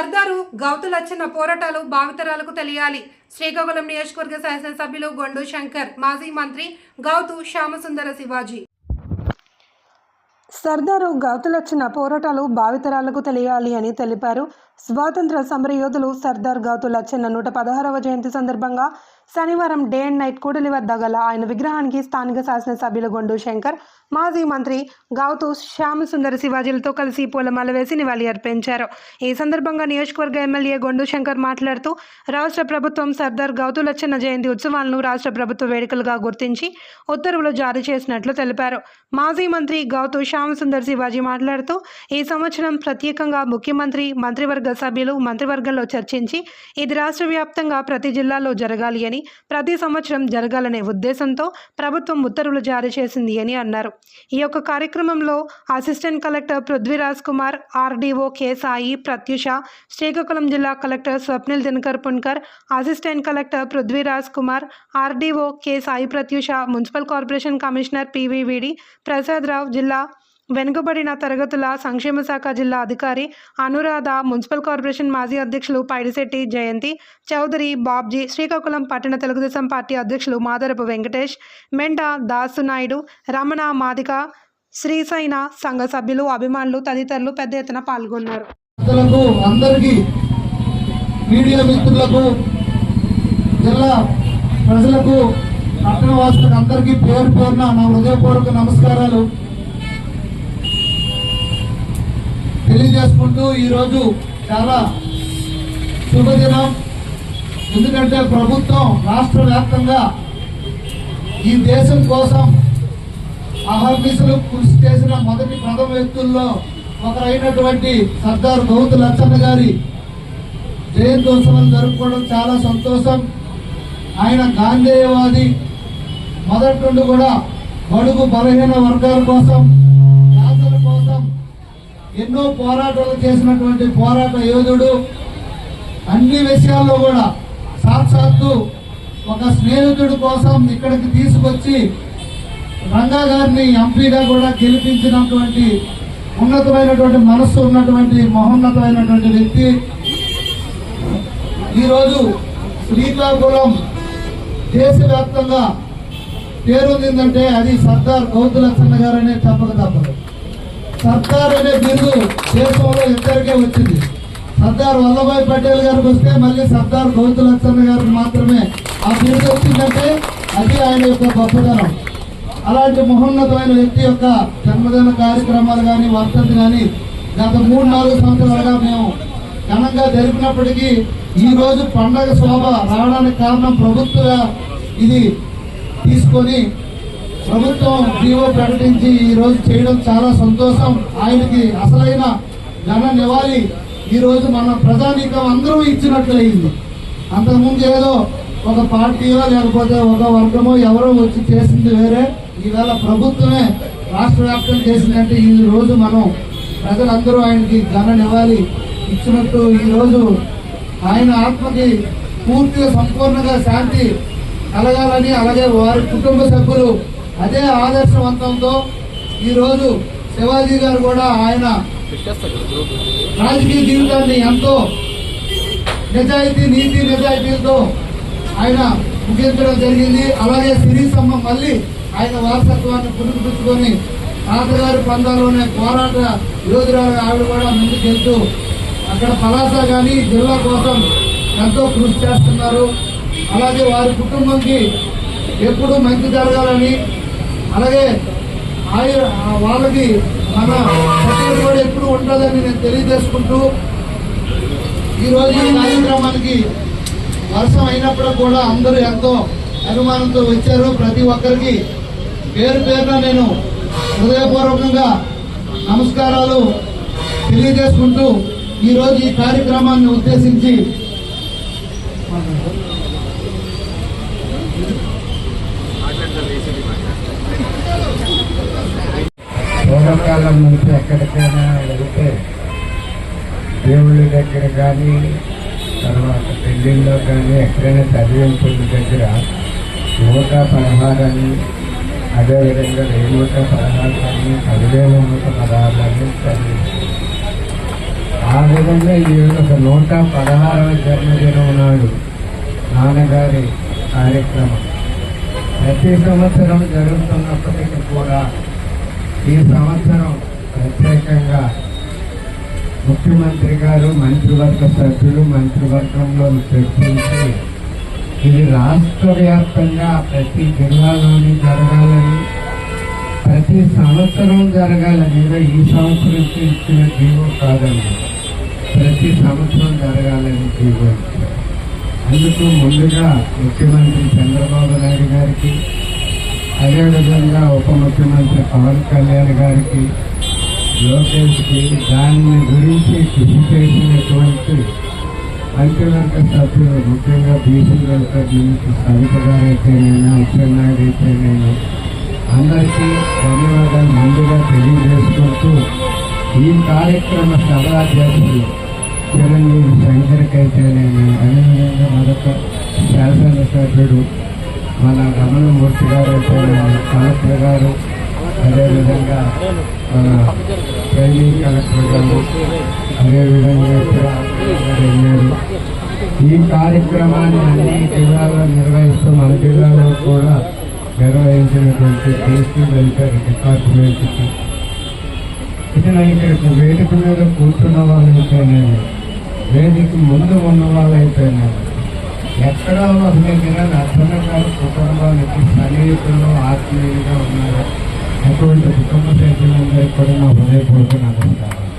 సర్దారు గౌతులచ్చిన పోరాటాలు భావితరాలకు తెలియాలి. శ్రీకాకుళం నియోజకవర్గ శాసనసభ్యులు గొండు శంకర్ మాజీ మంత్రి గౌతు శ్యామసుందర శివాజీ. సర్దారు గౌతులచ్చిన పోరాటాలు భావితరాలకు తెలియాలి అని తెలిపారు. స్వాతంత్ర సమరయోధులు సర్దార్ గౌతు లచ్చన్న నూట పదహారవ జయంతి సందర్భంగా శనివారం డే అండ్ నైట్ కూడలి వద్ద గల ఆయన విగ్రహానికి స్థానిక శాసనసభ్యులు గొండు శంకర్ మాజీ మంత్రి గౌతు శ్యామసుందర శివాజీలతో కలిసి పూలమాల వేసి నివాళి అర్పించారు. ఈ సందర్భంగా నియోజకవర్గ ఎమ్మెల్యే గొండు శంకర్ మాట్లాడుతూ రాష్ట్ర ప్రభుత్వం సర్దార్ గౌతు లచ్చన్న జయంతి ఉత్సవాలను రాష్ట్ర ప్రభుత్వ వేడుకలుగా గుర్తించి ఉత్తర్వులు జారీ చేసినట్లు తెలిపారు. మాజీ మంత్రి గౌతు శ్యామసుందర్ శివాజీ మాట్లాడుతూ ఈ సంవత్సరం ప్రత్యేకంగా ముఖ్యమంత్రి మంత్రివర్గ సభ్యులు మంత్రివర్గంలో చర్చించి ఇది రాష్ట్ర వ్యాప్తంగా ప్రతి జిల్లాలో జరగాలి అని ప్రతి సంవత్సరం జరగాలనే ఉద్దేశంతో ప్రభుత్వం ఉత్తర్వులు జారీ చేసింది అని అన్నారు. ఈ యొక్క కార్యక్రమంలో assistant collector Prithviraj Kumar RDO K Sai Pratyusha Srikakulam జిల్లా collector Swapnil Dinakar Punkar assistant collector Prithviraj Kumar RDO K Sai Pratyusha municipal corporation commissioner PVVD Prasad Rao జిల్లా వెనుకబడిన తరగతుల సంక్షేమ శాఖ జిల్లా అధికారి అనురాధ మున్సిపల్ కార్పొరేషన్ మాజీ అధ్యక్షులు పైడిశెట్టి జయంతి చౌదరి బాబ్జీ శ్రీకాకుళం పట్టణ తెలుగుదేశం పార్టీ అధ్యక్షులు మాదరపు వెంకటేష్ మెంట దాసునాయుడు రమణ మాదిక శ్రీసైన సంఘ సభ్యులు అభిమానులు తదితరులు పెద్ద ఎత్తున పాల్గొన్నారు. అందరికీ మీడియా మిత్రులకు జిల్లా ప్రజలకు పట్టణ వాసులకు అందరికీ పేరు పేరున నా హృదయపూర్వక నమస్కారాలు. తెలియజేసుకుంటూ ఈరోజు చాలా శుభదినం. ఎందుకంటే ప్రభుత్వం రాష్ట్ర వ్యాప్తంగా ఈ దేశం కోసం అహర్నిశలు కృషి చేసిన మొదటి ప్రథమ వ్యక్తుల్లో ఒకరైనటువంటి సర్దార్ గౌతు లచ్చన్న గారి జయంతోత్సవం జరుపుకోవడం చాలా సంతోషం. ఆయన గాంధేయవాది. మొదటి నుండి కూడా బడుగు బలహీన వర్గాల కోసం కోసం ఎన్నో పోరాటాలు చేసినటువంటి పోరాట యోధుడు అన్ని విషయాల్లో కూడా సాక్షాత్తు ఒక స్నేహితుడి కోసం ఇక్కడికి తీసుకొచ్చి రంగా గారిని ఎంపీగా కూడా గెలిపించినటువంటి ఉన్నతమైనటువంటి మనస్సు ఉన్నటువంటి మహోన్నతమైనటువంటి వ్యక్తి. ఈరోజు శ్రీకాకుళం దేశవ్యాప్తంగా పేరుందిందంటే అది సర్దార్ గౌతులచ్చన్న గారనే చెప్పక తప్పదు. సర్దార్ అనే బిరుదు దేశంలో ఇద్దరికే వచ్చింది. సర్దార్ వల్లభాయ్ పటేల్ గారికి వస్తే మళ్ళీ సర్దార్ గౌతులచ్చన్న గారికి మాత్రమే. ఆ బిరుదు వచ్చిందంటే అది ఆయన యొక్క గొప్పతనం. అలాంటి మహోన్నతమైన వ్యక్తి యొక్క జన్మదిన కార్యక్రమాలు కానీ వర్ధంతి కానీ గత మూడు నాలుగు సంవత్సరాలుగా మేము ఘనంగా జరిపినప్పటికీ ఈరోజు పండగ శోభ రావడానికి కారణం ప్రభుత్వ ఇది తీసుకొని ప్రభుత్వం జీవో ప్రకటించి ఈ రోజు చేయడం చాలా సంతోషం. ఆయనకి అసలైన ఘన నివాళి ఈ రోజు మన ప్రజానీకం అందరూ ఇచ్చినట్లయింది. అంతకుముందు ఏదో ఒక పార్టీయో లేకపోతే ఒక వర్గమో ఎవరో వచ్చి చేసింది వేరే. ఈవేళ ప్రభుత్వమే రాష్ట్ర వ్యాప్తం చేసిందంటే ఈ రోజు మనం ప్రజలందరూ ఆయనకి ఘన నివాళి ఇచ్చినట్టు ఈ రోజు ఆయన ఆత్మకి పూర్తిగా సంపూర్ణంగా శాంతి కలగాలని అలాగే వారి కుటుంబ సభ్యులు అదే ఆదర్శవంతంతో ఈరోజు శివాజీ గారు కూడా ఆయన రాజకీయ జీవితాన్ని ఎంతో నిజాయితీ నీతి నిజాయితీలతో ఆయన ముగించడం జరిగింది. అలాగే సిరిసమ్మ మళ్ళీ ఆయన వారసత్వాన్ని పురుగుపుచ్చుకొని తాతగారి పందాలోనే పోరాట యోధురాలు ఆవిడ కూడా ముందుకెళ్తూ అక్కడ పలాస కానీ జిల్లా కోసం ఎంతో కృషి చేస్తున్నారు. అలాగే వారి కుటుంబంకి ఎప్పుడు మంచి జరగాలని అలాగే ఆయ వాళ్ళకి మన కూడా ఎప్పుడు ఉంటుందని నేను తెలియజేసుకుంటూ ఈరోజు ఈ కార్యక్రమానికి వర్షం అయినప్పుడు కూడా అందరూ ఎంతో అభిమానంతో వచ్చారు. ప్రతి ఒక్కరికి పేరు పేరున నేను హృదయపూర్వకంగా నమస్కారాలు తెలియజేసుకుంటూ ఈరోజు ఈ కార్యక్రమాన్ని ఉద్దేశించి పూర్వకాలం నుంచి ఎక్కడికైనా వెళితే దేవుళ్ళ దగ్గర కానీ తర్వాత పెళ్ళిళ్ళలో కానీ ఎక్కడైనా చదివింపుల దగ్గర నూట పదహారాన్ని అదేవిధంగా వెయ్యి నూట పదహారు కానీ పదివేల నూట పదహారు చదివించారు ఆ విధంగా ఈ ఒక నూట పదహారవ జన్మదినం నాడు నాన్నగారి కార్యక్రమం. ప్రతి సంవత్సరం జరుగుతున్నప్పటికీ కూడా ఈ సంవత్సరం ప్రత్యేకంగా ముఖ్యమంత్రి గారు మంత్రివర్గ సభ్యులు మంత్రివర్గంలో చర్చించి ఇది రాష్ట్ర వ్యాప్తంగా ప్రతి జిల్లాలోని జరగాలని ప్రతి సంవత్సరం జరగాలని ఈ సంవత్సరం ఇచ్చిన జీవో కాదండి. ప్రతి సంవత్సరం జరగాలని జీవో ఇచ్చారు. అందుకు ముందుగా ముఖ్యమంత్రి చంద్రబాబు నాయుడు గారికి అదేవిధంగా ఉప ముఖ్యమంత్రి పవన్ కళ్యాణ్ గారికి లోకేష్కి దాని గురించి కృషి చేసినటువంటి మంత్రివర్గ సభ్యులు ముఖ్యంగా బీసీ వెల్ఫేర్ మినిస్టర్ సవిత గారు అయితేనేమి అచ్చెన్నాయుడు అయితేనేమి అందరికీ ధన్యవాదాలు ముందుగా తెలియజేసుకుంటూ ఈ కార్యక్రమ సభాధ్యక్షులు చిరంజీవి శంకర్కి అయితేనేమి అదేవిధంగా మరొక శాసనసభ్యుడు మన మూర్తి గారు కలెక్టర్ గారు అదేవిధంగా మన ట్రైనింగ్ కలెక్టర్ గారు అదేవిధంగా వెళ్ళారు ఈ కార్యక్రమాన్ని అన్ని జిల్లాలో నిర్వహిస్తూ మన జిల్లాలో కూడా నిర్వహించినటువంటి టేస్టీ వెల్ఫేర్ డిపార్ట్మెంట్కి ఇతర ఇక్కడ వేదిక మీద కూర్చున్న వాళ్ళైతేనేమి వేదిక ముందు ఉన్న వాళ్ళైతేనేమి ఎక్కడ ఒక దగ్గర నచ్చన గారి కుటుంబానికి సన్నిహితులు ఆత్మీయులుగా ఉన్నారు. అటువంటి కుటుంబ సభ్యులందరికీ కూడా నా హృదయపూర్వక నమస్కారం